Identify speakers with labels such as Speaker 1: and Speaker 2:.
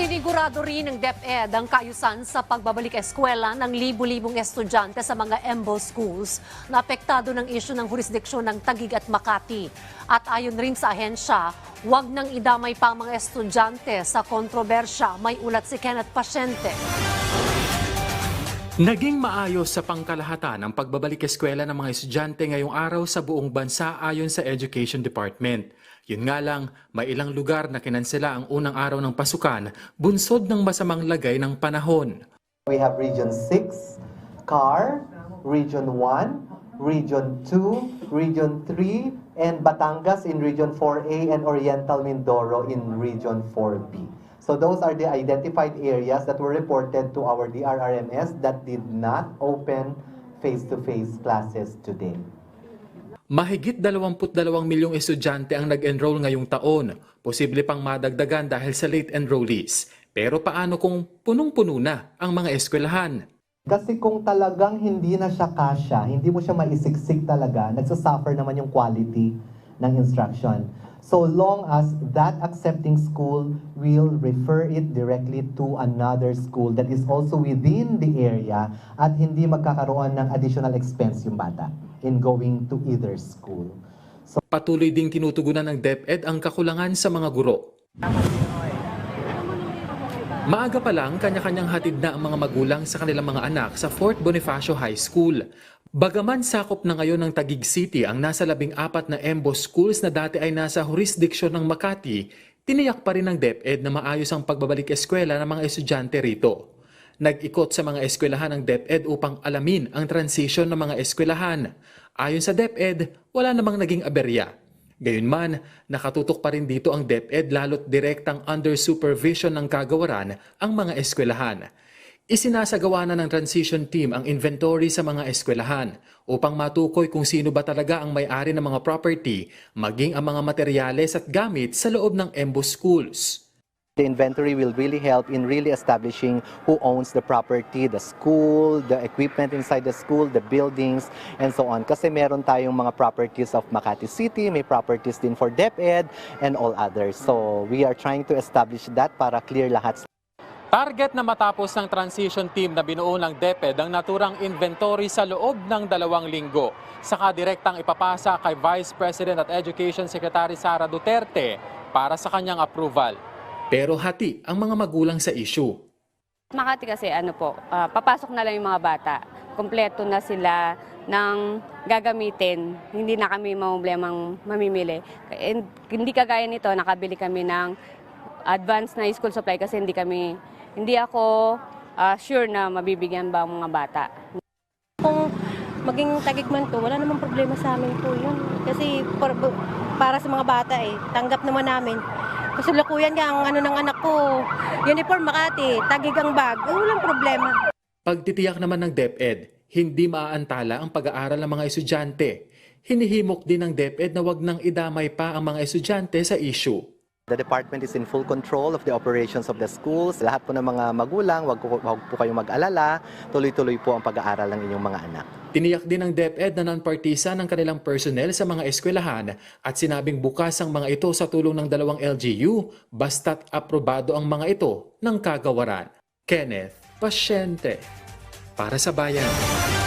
Speaker 1: Sinigurado rin ng DepEd ang kaayusan sa pagbabalik eskwela ng libu-libong estudyante sa mga EMBO schools na apektado ng isyu ng jurisdiksyon ng Tagig at Makati. At ayon rin sa ahensya, huwag nang idamay pa mga estudyante sa kontrobersya. May ulat si Kenneth Pasyente.
Speaker 2: Naging maayos sa pangkalahatan ang pagbabalik eskwela ng mga estudyante ngayong araw sa buong bansa ayon sa Education Department. Yun nga lang, may ilang lugar na kinansela ang unang araw ng pasukan, bunsod ng masamang lagay ng panahon.
Speaker 3: We have Region 6, CAR, Region 1, Region 2, Region 3, and Batangas in Region 4A and Oriental Mindoro in Region 4B. So those are the identified areas that were reported to our DRRMS that did not open face-to-face classes today.
Speaker 2: Mahigit 22 milyong estudyante ang nag-enroll ngayong taon. Posible pang madagdagan dahil sa late enrollees. Pero paano kung punong-puno na ang mga eskwelahan?
Speaker 3: Kasi kung talagang hindi na siya kasya, hindi mo siya maisiksik talaga, nagsasuffer naman yung quality ng instruction. So long as that accepting school will refer it directly to another school that is also within the area at hindi magkakaroon ng additional expense yung bata in going to either school.
Speaker 2: Patuloy ding tinutugunan ng DepEd ang kakulangan sa mga guro. Maaga pa lang, kanya-kanyang hatid na ang mga magulang sa kanilang mga anak sa Fort Bonifacio High School. Bagaman sakop na ngayon ng Taguig City ang nasa labing apat na EMBO schools na dati ay nasa jurisdiksyon ng Makati, tiniyak pa rin ng DepEd na maayos ang pagbabalik eskwela ng mga estudyante rito. Nag-ikot sa mga eskwelahan ng DepEd upang alamin ang transition ng mga eskwelahan. Ayon sa DepEd, wala namang naging aberya. Gayunman, nakatutok pa rin dito ang DepEd lalo't direktang under supervision ng kagawaran ang mga eskwelahan. Isinasagawa na ng transition team ang inventory sa mga eskwelahan upang matukoy kung sino ba talaga ang may-ari ng mga property maging ang mga materyales at gamit sa loob ng EMBO schools.
Speaker 3: The inventory will really help in really establishing who owns the property, the school, the equipment inside the school, the buildings, and so on. Kasi meron tayong mga properties of Makati City, may properties din for DepEd, and all others. So we are trying to establish that para clear lahat
Speaker 2: Target na matapos ng transition team na binuo ng DepEd ang naturang inventory sa loob ng dalawang linggo. Saka direktang ipapasa kay Vice President at Education Secretary Sara Duterte para sa kanyang approval. Pero hati ang mga magulang sa issue.
Speaker 4: Makati kasi ano po, ah, papasok na lang yung mga bata. Kompleto na sila ng gagamitin. Hindi na kami mamoblemang mamimili. And hindi kagaya nito, nakabili kami ng advanced na school supply kasi hindi kami, hindi ako ah, sure na mabibigyan ba ang mga bata.
Speaker 5: Kung maging tagigman to, wala namang problema sa amin po yun. Kasi para, para sa mga bata eh, tanggap naman namin. Kasi lakuyan nga ang ano ng anak ko, uniform Makati, tagig ang bag, eh, walang problema.
Speaker 2: Pagtitiyak naman ng DepEd, hindi maaantala ang pag-aaral ng mga estudyante. Hinihimok din ng DepEd na wag nang idamay pa ang mga estudyante sa issue.
Speaker 3: The department is in full control of the operations of the schools. Lahat po ng mga magulang, wag, po- wag po kayong mag-alala. Tuloy-tuloy po ang pag-aaral ng inyong mga anak.
Speaker 2: Tiniyak din ng DepEd na non-partisan ang kanilang personnel sa mga eskwelahan at sinabing bukas ang mga ito sa tulong ng dalawang LGU basta't aprobado ang mga ito ng kagawaran. Kenneth Pasyente para sa bayan.